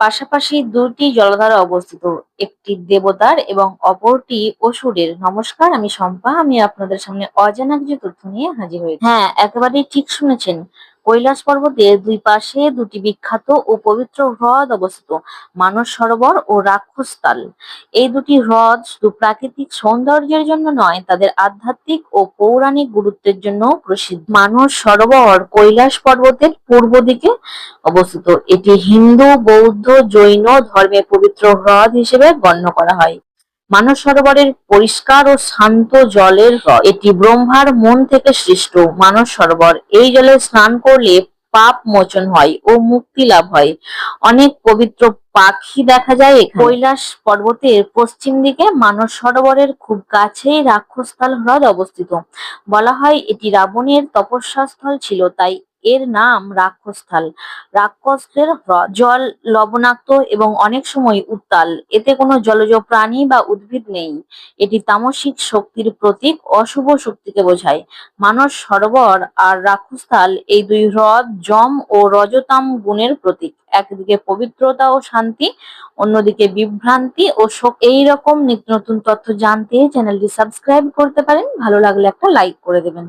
পাশাপাশি দুটি জলধারা অবস্থিত, একটি দেবতার এবং অপরটি অসুরের। নমস্কার, আমি শম্পা, আমি আপনাদের সামনে অজানা কিছু তথ্য নিয়ে হাজির হয়েছি। হ্যাঁ একেবারেই ঠিক শুনেছেন। কৈলাস পর্বতের দুই পাশে দুটি বিখ্যাত ও পবিত্র হ্রদ অবস্থিত, মানস সরোবর ও রাক্ষসতাল এই দুটি হ্রদ শুধু প্রাকৃতিক সৌন্দর্যের জন্য নয়, তাদের আধ্যাত্মিক ও পৌরাণিক গুরুত্বের জন্য প্রসিদ্ধ। মানস সরোবর কৈলাস পর্বতের পূর্ব দিকে অবস্থিত। এটি হিন্দু, বৌদ্ধ, জৈন ধর্মে পবিত্র হ্রদ হিসেবে গণ্য করা হয়। মানস সরোবরের পরিষ্কার ও শান্ত জলের হ্রদ এটি ব্রহ্মার মন থেকে সৃষ্ট। মানস সরোবর এই জলে স্নান করলে পাপ মোচন হয় ও মুক্তি লাভ হয়। অনেক পবিত্র পাখি দেখা যায় কৈলাস পর্বতের পশ্চিম দিকে মানস সরোবরের খুব কাছেই রাক্ষসতাল হ্রদ অবস্থিত। বলা হয় এটি রাবণের তপস্যাস্থল ছিল তাই এর নাম রাক্ষসথাল। রাক্ষসের হ্রদ জল লবণাক্ত এবং অনেক সময় উত্তাল। এতে কোনো জলজ প্রাণী বা উদ্ভিদ নেই। এটি তামসিক শক্তির প্রতীক, অশুভ শক্তিকে বোঝায়। মানস সরোবর আর রাক্ষসথাল এই দুই হ্রদ যম ও রজতাম গুণের প্রতীক। একদিকে পবিত্রতা ও শান্তি, অন্যদিকে বিভ্রান্তি ও শোক। এইরকম নিত্য নতুন তথ্য জানতে চ্যানেলটি সাবস্ক্রাইব করতে পারেন। ভালো লাগলে একটা লাইক করে দেবেন।